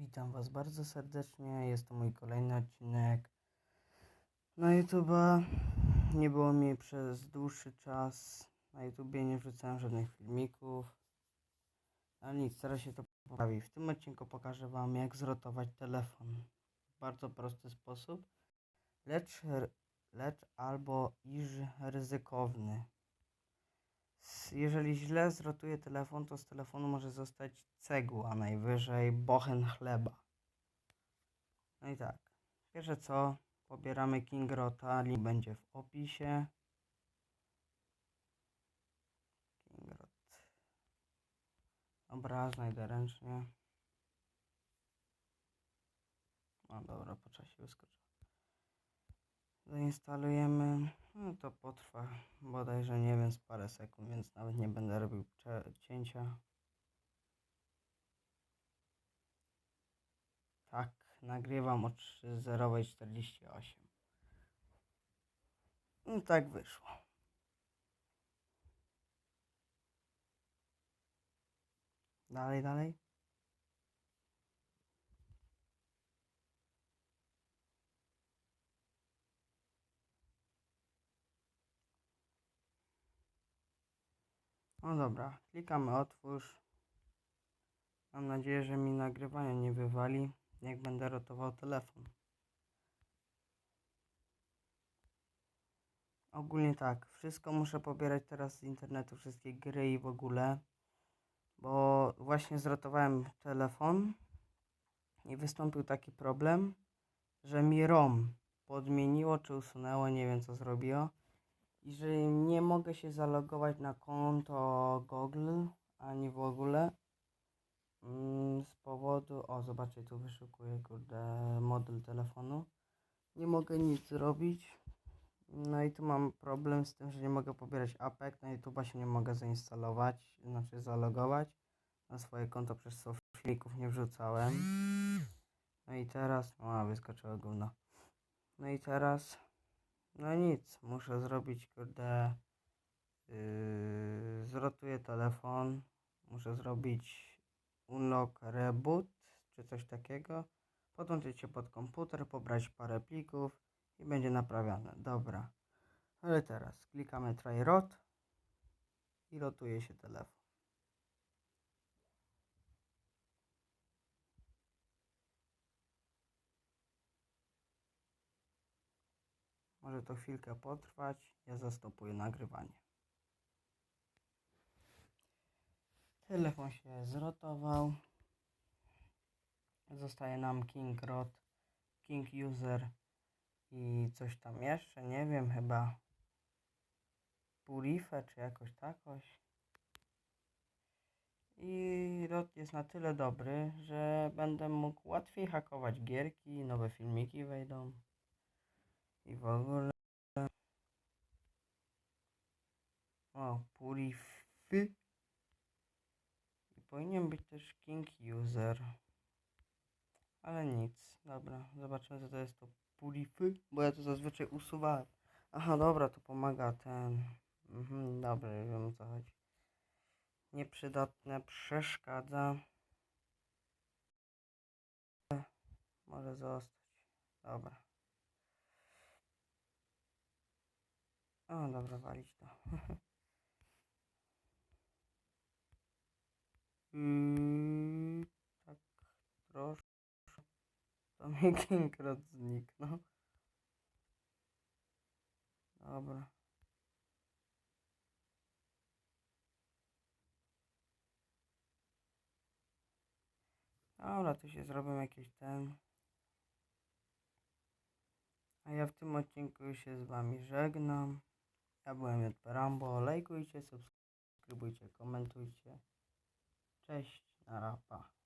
Witam Was bardzo serdecznie. Jest to mój kolejny odcinek na YouTube'a. Nie było mnie przez dłuższy czas. Na YouTubie nie wrzucałem żadnych filmików. Ale nic, teraz się to poprawi. W tym odcinku pokażę Wam, jak zrotować telefon. W bardzo prosty sposób, lecz, lecz albo iż ryzykowny. Jeżeli źle zrotuję telefon, to z telefonu może zostać cegła, najwyżej bochen chleba. No i tak, pierwsze co, pobieramy Kingrota, link będzie w opisie. Kingrot. Dobra, znajdę ręcznie. No dobra, po czasie wyskoczył. Zainstalujemy. No to potrwa bodajże nie wiem z parę sekund, więc nawet nie będę robił cięcia. Tak, nagrywam o 3.0.48. No tak wyszło. Dalej, dalej. No dobra, klikamy otwórz. Mam nadzieję, że mi nagrywanie nie wywali, jak będę rotował telefon. Ogólnie tak, wszystko muszę pobierać teraz z internetu, wszystkie gry i w ogóle, bo właśnie zrotowałem telefon i wystąpił taki problem, że mi ROM podmieniło czy usunęło, nie wiem co zrobiło i że nie mogę się zalogować na konto Google ani w ogóle mm, z powodu, o zobaczcie tu wyszukuję kurde model telefonu. Nie mogę nic zrobić. No i tu mam problem z tym, że nie mogę pobierać apek, na YouTube'a się nie mogę zainstalować, znaczy zalogować. Na swoje konto, przez co filmików nie wrzucałem. No i teraz, a wyskoczyło gówno. No i teraz no nic, muszę zrobić kurde yy, zrotuję telefon muszę zrobić unlock reboot czy coś takiego podłączyć się pod komputer, pobrać parę plików i będzie naprawione, dobra ale teraz klikamy try rot i rotuje się telefon Może to chwilkę potrwać. Ja zastopuję nagrywanie. Telefon się zrotował. Zostaje nam King Rod, King User i coś tam jeszcze. Nie wiem, chyba Purife czy jakoś takoś. I ROT jest na tyle dobry, że będę mógł łatwiej hakować gierki, nowe filmiki wejdą i w ogóle. O, Purify. I powinien być też King User. Ale nic, dobra, zobaczymy co to jest to Purify, bo ja to zazwyczaj usuwałem. Aha, dobra, to pomaga ten. Mhm, dobra, wiem o co chodzi. Nieprzydatne, przeszkadza. Może zostać. Dobra. O, dobra, walić to. Yy, tak troszkę. To mi Kinkrot zniknął. Dobra. Dobra, tu się zrobię jakiś ten. A ja w tym odcinku się z wami żegnam. Ja byłem J. Rambo. Lajkujcie, subskrybujcie, komentujcie. Cześć, na rapa.